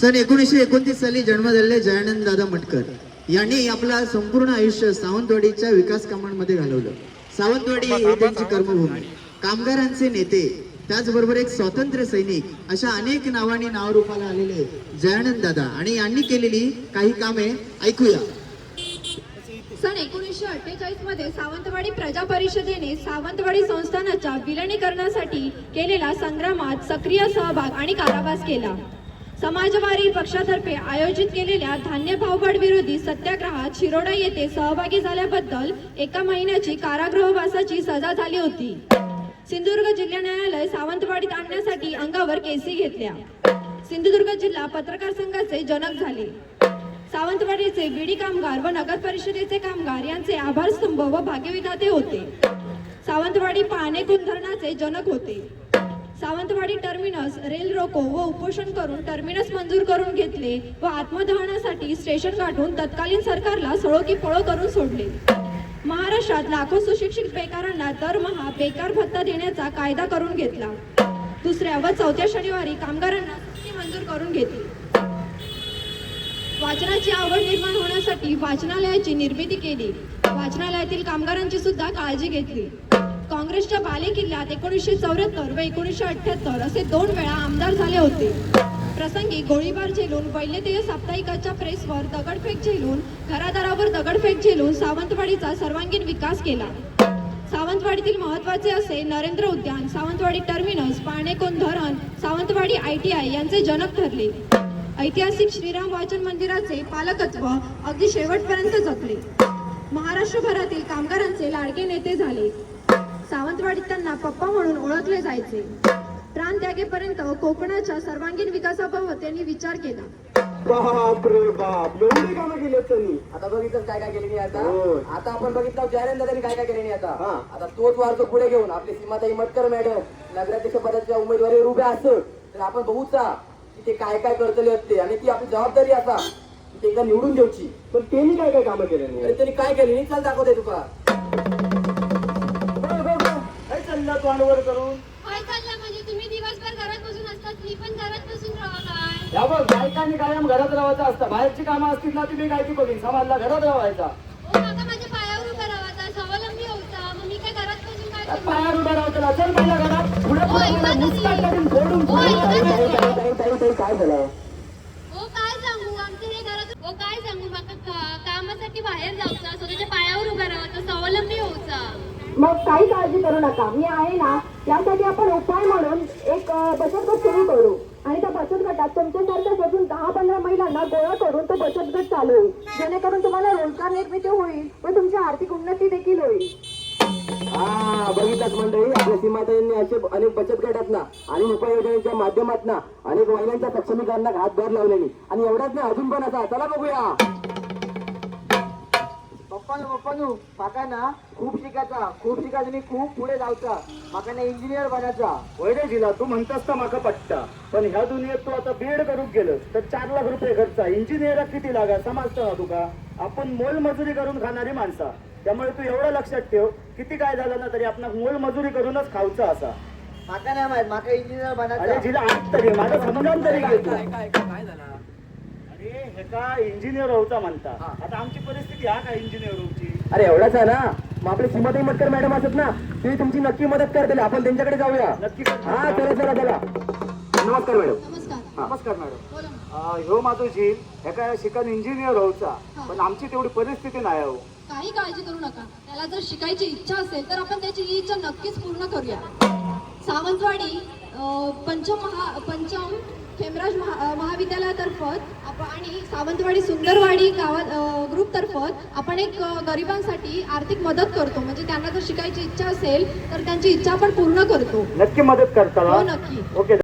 सन एकोणीसशे एकोणतीस साली जन्म झालेले जयानंद दादा मटकर यांनी आपला संपूर्ण आयुष्य सावंतवाडीच्या विकास कामांमध्ये घालवलं. सावंतवाडी ही त्यांची कर्मभूमी. कामगारांचे नेते त्याचबरोबर एक स्वातंत्र्य सैनिक अशा अनेक नावाने नावरूपाला आलेले जयानंद दादा. आणि यांनी केलेली काही कामे ऐकूया. सन एकोणीसशे अठ्ठेचाळीसमध्ये सावंतवाडी प्रजा परिषदेने सावंतवाडी संस्थानाच्या विलनीकरणासाठी केलेल्या संग्रामात सक्रिय सहभाग आणि कारावास केला. समाजवादी पक्षातर्फे आयोजित केलेल्या धान्य भाववाढ विरोधी सत्याग्रहात शिरोडा येथे सहभागी झाल्याबद्दल एका महिन्याची कारागृहवासाची सजा झाली होती. सिंधुदुर्ग जिल्हा न्यायालय सावंतवाडीत आणण्यासाठी अंगावर केसी घेतल्या. सिंधुदुर्ग जिल्हा पत्रकार संघाचे जनक झाले. सावंतवाडीचे बीडी कामगार व नगर परिषदेचे कामगार यांचे आभारस्तंभ व भाग्यविधाते होते. सावंतवाडी पाहणे धरणाचे जनक होते. सावंतवाडी टर्मिनस रेल रोको व उपोषण करून टर्मिनस मंजूर करून घेतले व आत्मदहनासाठी स्टेशन गाठून तत्कालीन सरकारला सळो की पळो करून सोडले. महाराष्ट्रात लाखो सुशिक्षित बेकारांना दरमहा बेकार भत्ता देण्याचा कायदा करून घेतला. दुसऱ्या व चौथ्या शनिवारी कामगारांना मंजूर करून घेतली. वाचनाची आवड निर्माण होण्यासाठी वाचनालयाची निर्मिती केली. वाचनालयातील कामगारांची सुद्धा काळजी घेतली. काँग्रेसच्या बालेकिल्ल्यात एकोणीसशे चौऱ्याहत्तर व एकोणीसशे अठ्ठ्याहत्तर असे दोन वेळा आमदार झाले होते. प्रसंगी गोळीबार झेलून वैल्यतेय साप्ताहिकाच्या प्रेसवर दगडफेक झेलून घरादारावर दगडफेक झेलून सावंतवाडीचा सर्वांगीण विकास केला. सावंतवाडीतील महत्त्वाचे असे नरेंद्र उद्यान सावंतवाडी टर्मिनस पाणेकोन धरण सावंतवाडी आय टी आय यांचे जनक ठरले. ऐतिहासिक श्रीराम वाचन मंदिराचे पालकत्व अगदी शेवटपर्यंत जपले. महाराष्ट्रभरातील कामगारांचे लाडके नेते झाले. सावंतवाडीत त्यांना पप्पा म्हणून ओळखले जायचे. प्राण त्यागेपर्यंत कोकणाच्या सर्वांगीण विकासाबाबत त्यांनी विचार केला. बाप रे बाप एवढी कामं केली आहेत त्यांनी. आता बघितलं काय काय केले नाही आता. आता आपण बघितलं जयनंद दादांनी काय काय केले नाही आता. हा. आता तोच वारसा पुढे घेऊन आपली सीमाताई मटकर मॅडम नगराध्यक्ष पदाच्या उमेदवारी उभ्या असत तर आपण बघूचा. की ते काय काय करतले असते आणि ती आपली जबाबदारी असा की ते एकदा निवडून द्यायची. पण त्यांनी काय काय कामं केली आणि नाही त्यांनी काय केले? नाही चाल दाखवते तुका. काय चाललं तोंडवर करून? काय चाललं म्हणजे तुम्ही दिवसभर घरात बसून असतात मी पण घरात बसून राहा काय? या बघ बायकांनी कायम घरात राहायचं असतं. बाहेरची कामं असतील ना तुम्ही काय ती बघीन? समाजला घरात राहायचा. ओ काका माझ्या पायावर उभा राहायचा स्वावलंबी होता मग मी काय घरात बसून काय त्या करू? पायावर उभा राहायचं असेल पहिल्या घरात. पुढे मुस्काट फोडून. ताई, ताई, ताई, ताई, काय झालं? ओ काय सांगू? हे घरात ओ काय सांगू? माका कामासाठी बाहेर जाऊचा स्वतःच्या पायावर उभा राहायचा स्वावलंबी होऊचा मग काही काळजी करू नका. मी आहे ना यासाठी आपण उपाय म्हणून एक अ, बचत गट सुरू करू. आणि त्या बचत गटात तुमच्यासारख्या अजून दहा पंधरा महिलांना गोळा करून तो बचत गट चालू होईल जेणेकरून तुम्हाला रोजगार निर्मिती होईल व तुमची आर्थिक उन्नती देखील होईल. हा बघितलाच मंडळी आपल्या सीमाताईंनी असे अनेक बचत गटात ना आणि उपाययोजनेच्या माध्यमातून अनेक महिलांच्या सक्षमीकरणात हातभार लावलेली. आणि एवढाच नाही अजून पण असा चला बघूया. पप्पानो पप्पानो माका ना खूप शिकायचा खूप शिकायचा आणि खूप पुढे जायचा माका ना इंजिनियर बनायचा. वैरे जिला तू म्हणतास तर माका पट्टा पण ह्या दुनियेत तू आता बीएड करूक गेलस तर चार लाख रुपये खर्च. इंजिनियर किती लागा? समजतं ना तुका? आपण मोल मजुरी करून खाणारी माणसा. त्यामुळे तू एवढं लक्षात ठेव किती काय झालं ना तरी आपण मोल मजुरी करूनच खाऊचा असा. माका नाही माहीत माका इंजिनियर अरे जिला आज तरी माझं समजावून तरी घेतो काय काय काय झाला? अरे हे का इंजिनियर होता म्हणता? आता आमची परिस्थिती हा का इंजिनियर होऊची? अरे एवढाच आहे ना? मग आपले सीमाताई मटकर मॅडम असत ना ते तुमची नक्की मदत करतील. आपण त्यांच्याकडे जाऊया. नक्की हा चला चला चला. नमस्कार मॅडम. नमस्कार. नमस्कार मॅडम. बोला अं, ह्यो माझो जीव हेका शिकन इंजिनियर होऊचा पण आमची तेवढी परिस्थिती नाही हो. काही काळजी करू नका. त्याला जर शिकायची इच्छा असेल तर आपण त्याची ही इच्छा नक्कीच पूर्ण करूया. सावंतवाडी पंचम महा पंचम खेमराज महा महाविद्यालयातर्फत आप आणि सावंतवाडी सुंदरवाडी गावात ग्रुपतर्फत आपण एक गरिबांसाठी आर्थिक मदत करतो. म्हणजे त्यांना जर शिकायची इच्छा असेल तर त्यांची इच्छा आपण पूर्ण करतो. नक्की मदत करता हो नक्की. ओके.